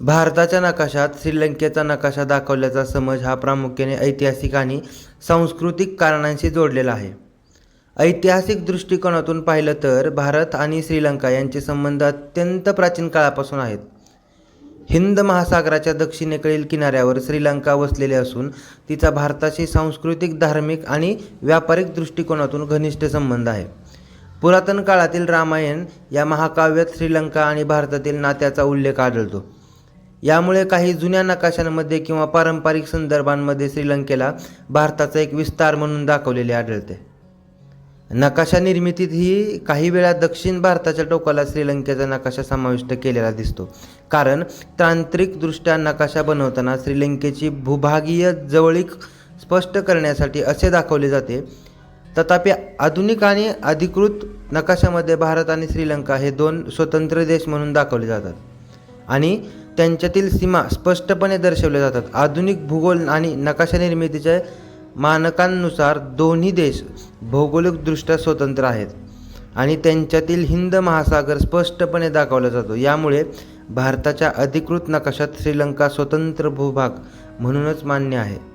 भारताच्या नकाशात श्रीलंकेचा नकाशा दाखवल्याचा समज हा प्रामुख्याने ऐतिहासिक आणि सांस्कृतिक कारणांशी जोडलेला आहे. ऐतिहासिक दृष्टिकोनातून पाहिलं तर भारत आणि श्रीलंका यांचे संबंध अत्यंत प्राचीन काळापासून आहेत. हिंद महासागराच्या दक्षिणेकडील किनाऱ्यावर श्रीलंका वसलेली असून तिचा भारताशी सांस्कृतिक धार्मिक आणि व्यापारिक दृष्टिकोनातून घनिष्ठ संबंध आहे. पुरातन काळातील रामायण या महाकाव्यात श्रीलंका आणि भारतातील नात्याचा उल्लेख आढळतो. यामुळे काही जुन्या नकाशांमध्ये किंवा पारंपरिक संदर्भांमध्ये श्रीलंकेला भारताचा एक विस्तार म्हणून दाखवलेले आढळते. नकाशा निर्मितीत ही काही वेळा दक्षिण भारताच्या टोकाला श्रीलंकेचा नकाशा समाविष्ट केलेला दिसतो. कारण तांत्रिकदृष्ट्या नकाशा बनवताना श्रीलंकेची भूभागीय जवळीक स्पष्ट करण्यासाठी असे दाखवले जाते. तथापि आधुनिक आणि अधिकृत नकाशामध्ये भारत आणि श्रीलंका हे दोन स्वतंत्र देश म्हणून दाखवले जातात. आणि त्यांच्यातील सीमा स्पष्टपणे दर्शवल्या जातात. आधुनिक भूगोल आणि नकाशा निर्मितीच्या मानकांनुसार दोन्ही देश भौगोलिकदृष्ट्या स्वतंत्र आहेत आणि त्यांच्यातील हिंद महासागर स्पष्टपणे दाखवला जातो. यामुळे भारताच्या अधिकृत नकाशात श्रीलंका स्वतंत्र भूभाग म्हणूनच मान्य आहे.